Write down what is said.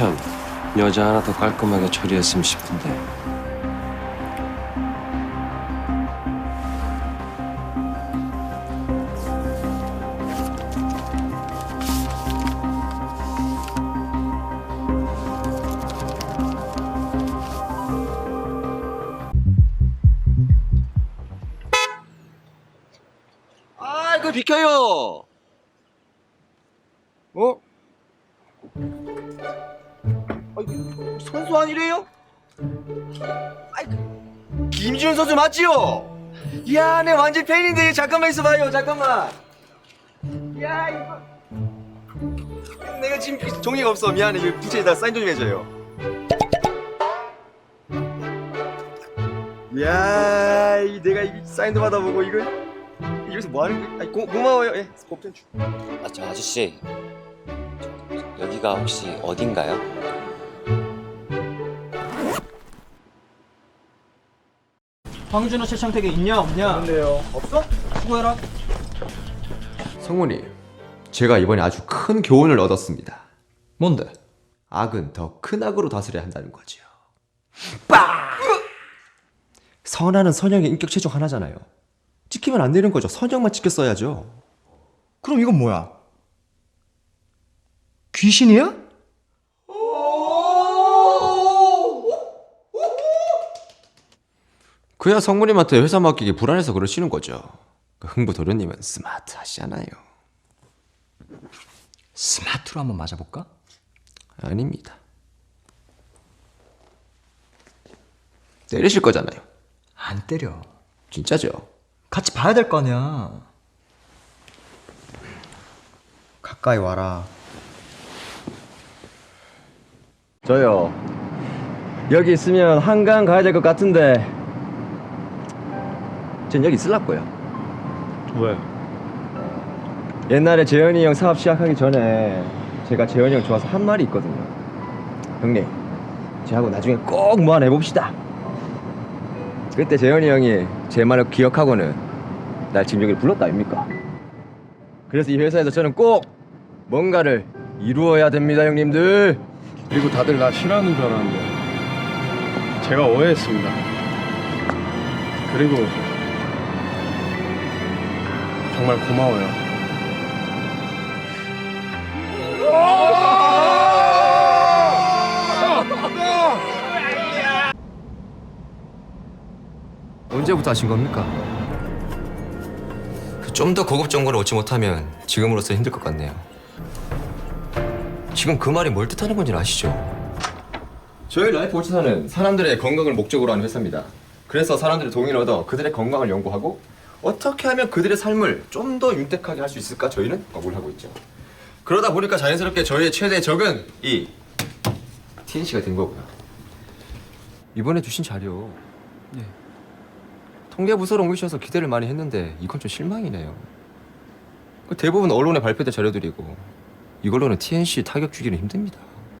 참 여자 하나 더 깔끔하게 처리했으면 싶은데 아, 이거 비켜요. 어? 아이, 선수 아니래요? 아이, 김지훈 선수 맞지요? 이야, 내 완전 팬인데 잠깐만 있어봐요, 잠깐만. 야, 이거. 내가 지금 종이가 없어, 미안해. 이거 부채에다 사인 좀 해줘요. 야, 이 내가 이 사인도 받아보고 이거. 이래서 뭐 하는 거야? 고, 고마워요. 예, 법전 주. 아, 저 아저씨. 저, 여기가 혹시 어딘가요? 황준호 최창택에 있냐 없냐? 근데요. 없어? 수고해라. 성모님, 제가 이번에 아주 큰 교훈을 얻었습니다. 뭔데? 악은 더 큰 악으로 다스려야 한다는 거죠. 빠! 선하는 선영의 인격 최종 하나잖아요. 찍히면 안 되는 거죠. 선영만 찍혔어야죠. 그럼 이건 뭐야? 귀신이야? 그야 성모님한테 회사 맡기기 불안해서 그러시는 거죠. 그 흥부 도련님은 스마트하시잖아요. 스마트로 한번 맞아볼까? 아닙니다. 때리실 거잖아요. 안 때려. 진짜죠? 같이 봐야 될 거 아니야. 가까이 와라. 저요. 여기 있으면 한강 가야 될 것 같은데. 전 여기 있을라고요. 왜? 옛날에 재현이 형 사업 시작하기 전에 제가 재현이 형 좋아서 한 말이 있거든요. 형님, 저하고 나중에 꼭 뭐 하나 해봅시다. 그때 재현이 형이 제 말을 기억하고는 날 지금 여기 불렀다 아닙니까? 그래서 이 회사에서 저는 꼭 뭔가를 이루어야 됩니다, 형님들. 그리고 다들 나 싫어하는 줄 알았는데 제가 오해했습니다. 그리고 정말 고마워요. 언제부터 하신 겁니까? 좀 더 고급 정보를 얻지 못하면 지금으로서 힘들 것 같네요. 지금 그 말이 뭘 뜻하는 건지 아시죠? 저희 라이프 호치사는 사람들의 건강을 목적으로 하는 회사입니다. 그래서 사람들의 동의를 얻어 그들의 건강을 연구하고 어떻게 하면 그들의 삶을 좀 더 윤택하게 할 수 있을까 저희는 업을 하고 있죠. 그러다 보니까 자연스럽게 저희의 최대 적은 이 TNC가 된 거고요. 이번에 주신 자료 통계 부서로 옮기셔서 기대를 많이 했는데 이건 좀 실망이네요. 그 대부분 언론에 발표된 자료들이고 이걸로는 TNC 타격 주기는 힘듭니다.